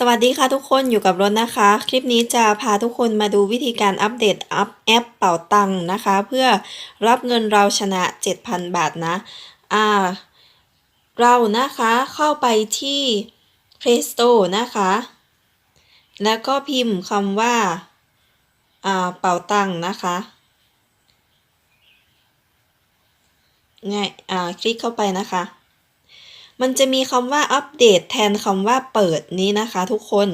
สวัสดีค่ะทุกคนอยู่กับรถนะคะ คลิปนี้จะพาทุกคนมาดูวิธีการอัปเดตอัพแอปเป่าตังค์นะคะ เพื่อรับเงินเราชนะ 7,000 บาทนะอ่าเรานะคะเข้าไปที่ Play Store นะคะ แล้วก็พิมพ์คำว่าอ่าเป่าตังค์นะคะง่ายอ่าคลิกเข้าไปนะคะ มันจะมีคำว่าอัปเดตแทนคำว่าเปิดนี้นะคะทุกคน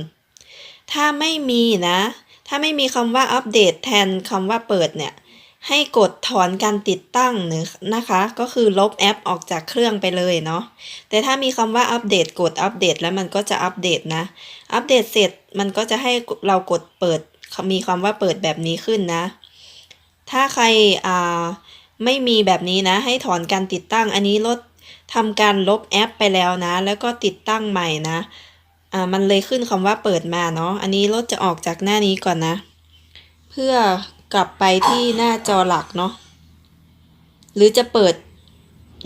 ถ้าไม่มีนะ ถ้าไม่มีคำว่าอัปเดตแทนคำว่าเปิดเนี่ย ให้กดถอนการติดตั้งนะคะ ก็คือลบแอปออกจากเครื่องไปเลยเนาะ แต่ถ้ามีคำว่าอัปเดตกดอัปเดตแล้วมันก็จะอัปเดตนะ อัปเดตเสร็จมันก็จะให้เรากดเปิด มีคำว่าเปิดแบบนี้ขึ้นนะ ถ้าใครอ่าไม่มีแบบนี้นะ ให้ถอนการติดตั้ง อันนี้ลด ทำการลบแอปไปแล้วนะ แล้วก็ติดตั้งใหม่นะอ่ามันเลยขึ้นคำว่าเปิดมาเนาะอันนี้รถจะออกจากหน้านี้ก่อนนะ เพื่อกลับไปที่หน้าจอหลักเนาะหรือจะเปิด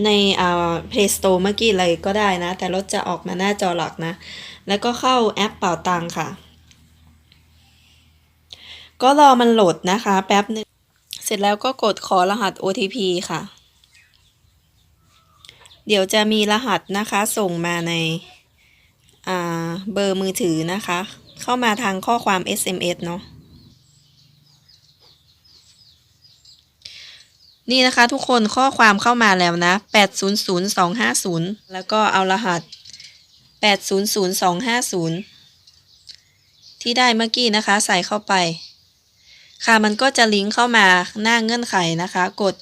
ในอ่า Play Store เมื่อกี้เลยก็ได้นะ แต่รถจะออกมาหน้าจอหลักนะ แล้วก็เข้าแอปเป่าตังค่ะ ก็รอมันโหลดนะคะ แป๊บนึง เสร็จแล้วก็กดขอรหัส OTP ค่ะ เดี๋ยวจะมีรหัสนะคะส่งมาในเบอร์มือถือนะคะ เข้ามาทางข้อความ SMS เนาะนี่นะคะทุกคนข้อความเข้ามาแล้วนะ 800250 แล้วก็เอารหัส 800250 ที่ได้เมื่อกี้นะคะใส่เข้าไป ค่ะมันก็จะลิงก์เข้ามาหน้าเงื่อนไขนะคะ กด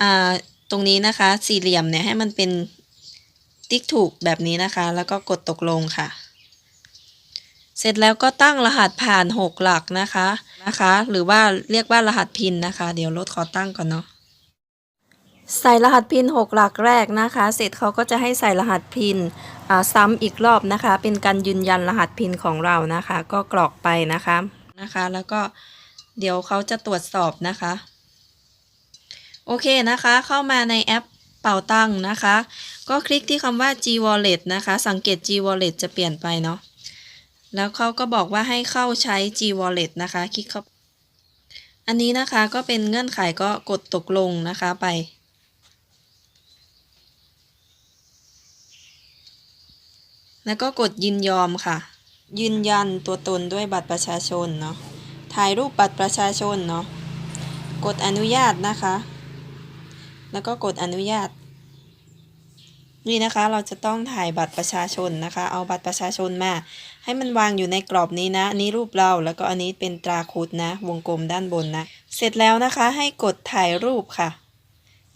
อ่า ตรงนี้นะคะ สี่เหลี่ยมเนี่ยให้มันเป็นติ๊กถูกแบบนี้นะคะ แล้วก็กดตกลงค่ะ เสร็จแล้วก็ตั้งรหัสผ่าน 6 หลักนะคะนะคะ หรือว่าเรียกว่ารหัสพินนะคะ เดี๋ยวรถขอตั้งก่อนเนาะใส่รหัสพิน 6 หลักแรกนะคะ เสร็จเขาก็จะให้ใส่รหัสพินซ้ำอีกรอบนะคะ เป็นการยืนยันรหัสพินของเรานะคะ ก็กรอกไปนะคะนะคะ แล้วก็เดี๋ยวเขาจะตรวจสอบนะคะ โอเคนะคะ เข้ามาในแอปเป่าตังนะคะ ก็คลิกที่คำว่า G Wallet นะคะ สังเกต G Wallet จะเปลี่ยนไปเนาะแล้วเขาก็บอกว่าให้เข้าใช้ G Wallet นะคะ คลิกเข้า อันนี้นะคะก็เป็นเงื่อนไขก็กดตกลงนะคะไป แล้วก็กดยินยอมค่ะ ยืนยันตัวตนด้วยบัตรประชาชนเนาะถ่ายรูปบัตรประชาชนเนาะกดอนุญาตนะคะ แล้วก็กดอนุญาต นี่นะคะเราจะต้องถ่ายบัตรประชาชนนะคะ เอาบัตรประชาชนมา ให้มันวางอยู่ในกรอบนี้นะนี่รูปเราแล้วก็อันนี้เป็นตราคุดนะ วงกลมด้านบนนะ เสร็จแล้วนะคะให้กดถ่ายรูปค่ะ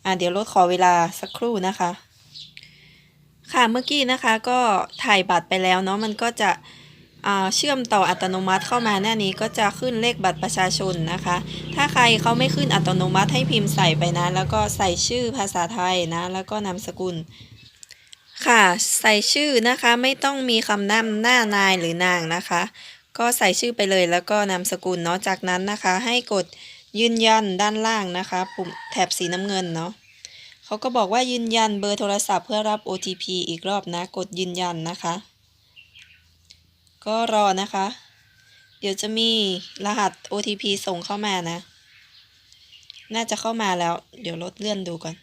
อ่าเดี๋ยวรถขอเวลาสักครู่นะคะ ค่ะเมื่อกี้นะคะก็ถ่ายบัตรไปแล้วเนาะมันก็จะ เชื่อมต่ออัตโนมัติเข้ามาหน้านี้ก็จะขึ้นเลขบัตรประชาชนนะคะ ถ้าใครเขาไม่ขึ้นอัตโนมัติให้พิมพ์ใส่ไปนะ แล้วก็ใส่ชื่อภาษาไทยนะ แล้วก็นามสกุล ค่ะ ใส่ชื่อนะคะไม่ต้องมีคำนำหน้านายหรือนางนะคะ ก็ใส่ชื่อไปเลยแล้วก็นามสกุลเนาะจากนั้นนะคะ ให้กดยืนยันด้านล่างนะคะปุ่มแถบสีน้ำเงินเนาะเขาก็บอกว่ายืนยันเบอร์โทรศัพท์เพื่อรับ OTP อีกรอบนะ กดยืนยันนะคะ ก็รอนะคะ เดี๋ยวจะมีรหัส OTP ส่งเข้ามานะ น่าจะเข้ามาแล้ว เดี๋ยวลดเลื่อนดูก่อน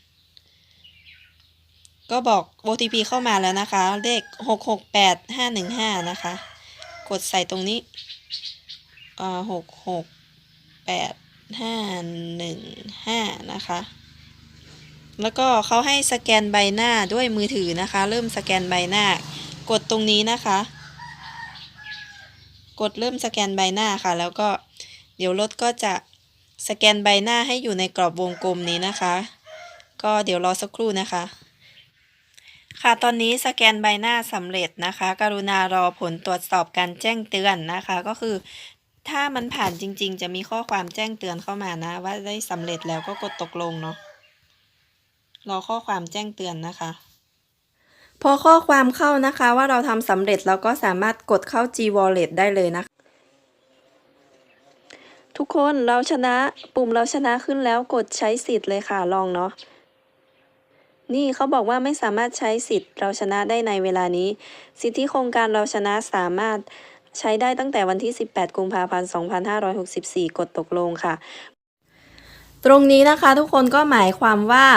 ก็บอก OTP เข้ามาแล้วนะคะ เลขหกหกแปดห้าหนึ่งห้านะคะ กดใส่ตรงนี้อ่าหกหกแปดห้าหนึ่งห้านะคะ แล้วก็เขาให้สแกนใบหน้าด้วยมือถือนะคะ เริ่มสแกนใบหน้ากดตรงนี้นะคะ กดเริ่มสแกนใบหน้าค่ะ แล้วก็เดี๋ยวรถก็จะสแกนใบหน้าให้อยู่ในกรอบวงกลมนี้นะคะ ก็เดี๋ยวรอสักครู่นะคะ ค่ะตอนนี้สแกนใบหน้าสำเร็จนะคะ กรุณารอผลตรวจสอบการแจ้งเตือนนะคะ ก็คือถ้ามันผ่านจริง ๆ จะมีข้อความแจ้งเตือนเข้ามานะ ว่าได้สำเร็จแล้วก็กดตกลงเนาะรอข้อความแจ้งเตือนนะคะ พอข้อความเข้านะคะว่าเราทำสำเร็จเราก็สามารถกดเข้า G Wallet ได้เลยนะคะ ทุกคนเราชนะปุ่มเราชนะขึ้นแล้วกดใช้สิทธิ์เลยค่ะลองเนาะนี่เขาบอกว่าไม่สามารถใช้สิทธิ์เราชนะได้ในเวลานี้ สิทธิโครงการเราชนะสามารถใช้ได้ตั้งแต่วันที่ 18 กุมภาพันธ์ 2564 กดตกลงค่ะ ตรงนี้นะคะทุกคนก็หมายความว่า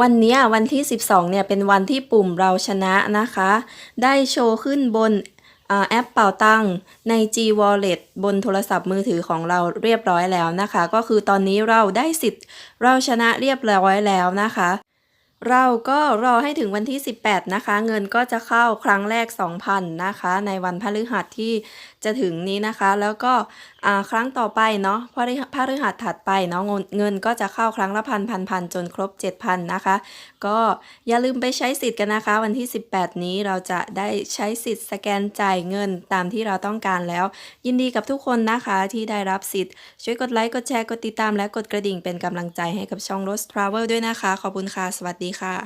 วันนี้วันที่ 12 เนี่ยเป็นวันที่ปุ่มเราชนะนะคะ ได้โชว์ขึ้นบนอแอปเป่าตังใน G Wallet บนโทรศัพท์มือถือของเราเรียบร้อยแล้วนะคะ ก็คือตอนนี้เราได้สิทธิ์เราชนะเรียบร้อยแล้วนะคะ เราก็รอให้ถึงวันที่ 18 นะคะ เงินก็จะเข้าครั้งแรก 2,000 นะคะ ในวันพฤหัสที่จะถึงนี้นะคะ แล้วก็ครั้งต่อไปเนาะพฤพฤหัสถัดไปเนาะเงินก็จะเข้าครั้งละพันพันพันจนครบ 7,000 นะคะ ก็อย่าลืมไปใช้สิทธิ์กันนะคะ วันที่ 18 นี้เราจะได้ใช้สิทธิ์สแกนจ่ายเงินตามที่เราต้องการแล้ว ยินดีกับทุกคนนะคะที่ได้รับสิทธิ์ ช่วยกดไลค์กดแชร์กดติดตามและกดกระดิ่งเป็นกำลังใจให้กับช่อง Rose Travel ด้วยนะคะ ขอบคุณค่ะสวัสดีดีค่ะ